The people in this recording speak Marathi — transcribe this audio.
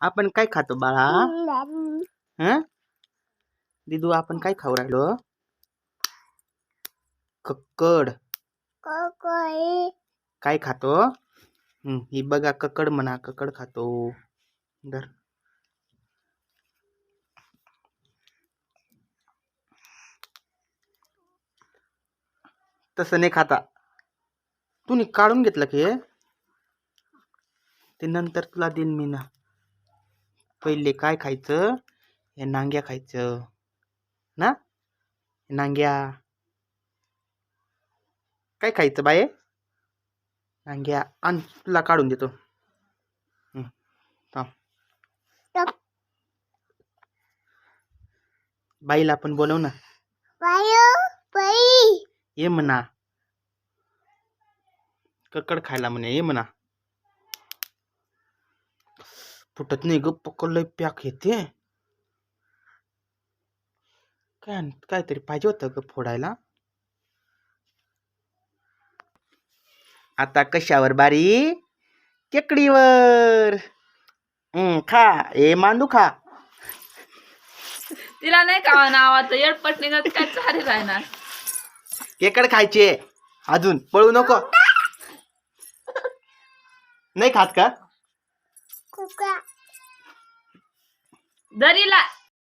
आपण काय खातो बाळा? हं? दिदू आपण काय खाऊ राहिलो? कक्कड. काय खातो? हं, ही बघा कक्कड म्हणा कक्कड खातो. धर. तसं नाही खाता. तू नी काढून घेतलं की? ते नंतर तुला देईन मी ना. पहिले काय खायचं? हे नांग्या खायचं. ना? हे नांग्या. काय खायचं बाये? नांग्या. आण तुला काढून देतो. बाईला आपण बोलव ना. ये म्हणा. ककड खायला म्हणे ये म्हणा. फुटत नाही ग पकडलंय पॅक येते काय काहीतरी पाहिजे होतं ग फोडायला. आता कशावर बारी? केकडीवर खा ए मांडू खा. तिला नाही का नावाचं येडपट निघत काय चारी राहणार? केकड खायचे. अजून पळू नको. नाही खात का? Dari lah